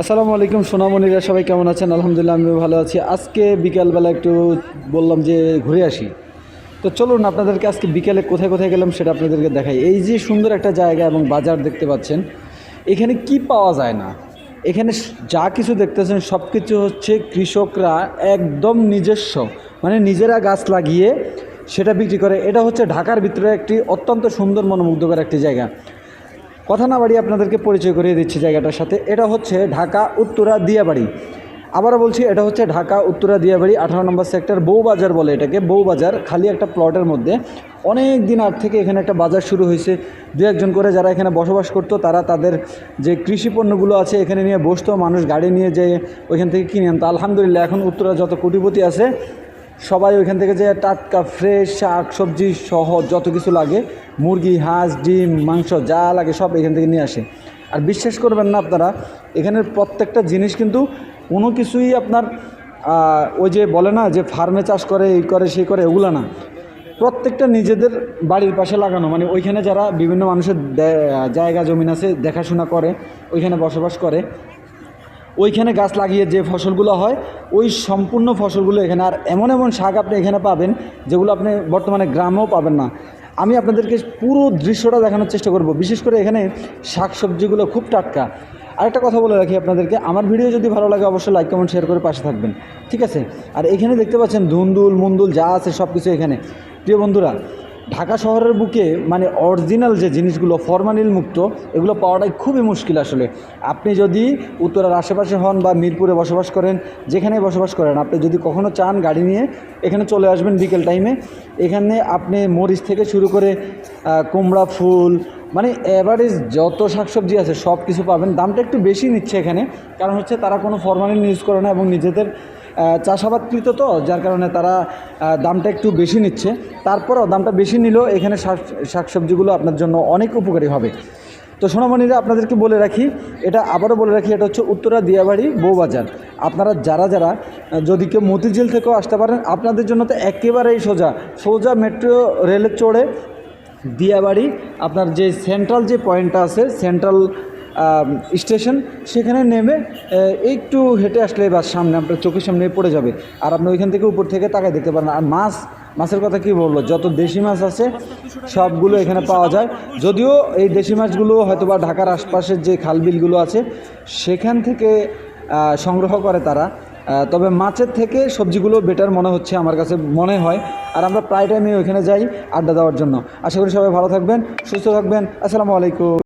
আসসালামু আলাইকুম, সোনামণিরা সবাই কেমন আছেন? আলহামদুলিল্লাহ আমি ভালো আছি। আজকে বিকালবেলা একটু বললাম যে ঘুরে আসি। তো চলুন, আপনাদেরকে আজকে বিকেলে কোথায় কোথায় গেলাম সেটা আপনাদেরকে দেখাই। এই যে সুন্দর একটা জায়গা এবং বাজার দেখতে পাচ্ছেন, এখানে কি পাওয়া যায় না? এখানে যা কিছু দেখতেছেন সব কিছু হচ্ছে কৃষকরা একদম নিজস্ব মানে নিজেরা গাছ লাগিয়ে সেটা বিক্রি করে। এটা হচ্ছে ঢাকার ভিতরে একটি অত্যন্ত সুন্দর, মনোমুগ্ধকর একটি জায়গা। কথা না বাড়িয়ে আপনাদেরকে পরিচয় করিয়ে দিচ্ছি জায়গাটার সাথে। এটা হচ্ছে ঢাকা উত্তরা দিয়াবাড়ি। আবারও বলছি, এটা হচ্ছে ঢাকা উত্তরা দিয়াবাড়ি, আঠারো নম্বর সেক্টর বউবাজার বলে এটাকে বউবাজার খালি একটা প্লটের মধ্যে। অনেক দিন আগ থেকে এখানে একটা বাজার শুরু হয়েছে। দু একজন করে যারা এখানে বসবাস করতো, তারা তাদের যে কৃষি পণ্যগুলো আছে, এখানে নিয়ে বসতো, মানুষ গাড়ি নিয়ে যেয়ে ওইখান থেকে কিনে আনতো। আলহামদুলিল্লাহ, এখন উত্তরা যত কোটিপতি আছে সবাই ওইখান থেকে যে টাটকা ফ্রেশ শাক, সবজি সহ যত কিছু লাগে, মুরগি, হাঁস, ডিম, মাংস যা লাগে সব এখান থেকে নিয়ে আসে। আর বিশ্বাস করবেন না আপনারা, এখানের প্রত্যেকটা জিনিস কিন্তু কোনো কিছুই আপনার ওই যে বলে না যে ফার্মে চাষ করে, এই করে সেই করে ওগুলো না। প্রত্যেকটা নিজেদের বাড়ির পাশে লাগানো। মানে ওইখানে যারা বিভিন্ন মানুষের জায়গা, জমিন আছে, দেখাশোনা করে, ওইখানে বসবাস করে ওইখানে গাছ লাগিয়ে যে ফসলগুলো হয়, ওই সম্পূর্ণ ফসলগুলো এখানে, আর এমন এমন শাক আপনি এখানে পাবেন যেগুলো আপনি বর্তমানে গ্রামেও পাবেন না। আমি আপনাদেরকে পুরো দৃশ্যটা দেখানোর চেষ্টা করব, বিশেষ করে এখানে শাক সবজিগুলো খুব টাটকা। আরেকটা কথা বলে রাখি আপনাদেরকে, আমার ভিডিও যদি ভালো লাগে অবশ্যই লাইক কমেন্ট শেয়ার করে পাশে থাকবেন, ঠিক আছে? আর এখানে দেখতে পাচ্ছেন ধুন্দুল, মুন্দুল যা আছে সব কিছু এখানে। প্রিয় বন্ধুরা ঢাকা শহরের বুকে মানে অরিজিনাল যে জিনিসগুলো ফরমালিন মুক্ত, এগুলো পাওয়াটাই খুবই মুশকিল আসলে। আপনি যদি উত্তরার আশেপাশে হন বা মিরপুরে বসবাস করেন যেখানে বসবাস করেন, আপনি যদি কখনও চান গাড়ি নিয়ে, এখানে চলে আসবেন বিকেল টাইমে এখানে আপনি মরিচ থেকে শুরু করে কুমড়া ফুল মানে এভারেজ যত শাকসবজি আছে সব কিছু পাবেন। দামটা একটু বেশি নিচ্ছে এখানে, কারণ হচ্ছে তারা কোনো ফরমালিন ইউজ করে না এবং নিজেদের চাষাবাদকৃত তো, যার কারণে তারা দামটা একটু বেশি নিচ্ছে। তারপরও দামটা বেশি নিলেও এখানে শাক, শাকসবজিগুলো আপনার জন্য অনেক উপকারী হবে। তো সোনামণিরা আপনাদেরকে বলে রাখি, এটা আবারও বলে রাখি, এটা হচ্ছে উত্তরা দিয়াবাড়ি বউবাজার। আপনারা যারা যারা, যদি কেউ মতিঝিল থেকেও আসতে পারেন, আপনাদের জন্য তো একেবারেই সোজা। সোজা মেট্রো রেলে চড়ে দিয়াবাড়ি, আপনার যে সেন্ট্রাল যে পয়েন্টটা আছে সেন্ট্রাল স্টেশন, সেখানে নেমে একটু হেঁটে আসলে বাস সামনে, আপনার চোখের সামনে পড়ে যাবে। আর আপনি ওইখান থেকে উপর থেকে তাকায় দেখতে পারেন। আর মাছ, মাছের কথা কি বলব? যত দেশি মাছ আছে, সবগুলো এখানে পাওয়া যায়। যদিও এই দেশি মাছগুলো হয়তো বা ঢাকার আশপাশের যে খালবিলগুলো আছে, সেখান থেকে সংগ্রহ করে তারা। তবে মাছের থেকে সবজিগুলো বেটার মনে হচ্ছে আমার কাছে, মনে হয়। আর আমরা প্রায় টাইমে ওইখানে যাই আড্ডা দেওয়ার জন্য। আশা করি সবাই ভালো থাকবেন, সুস্থ থাকবেন। আসসালামু আলাইকুম।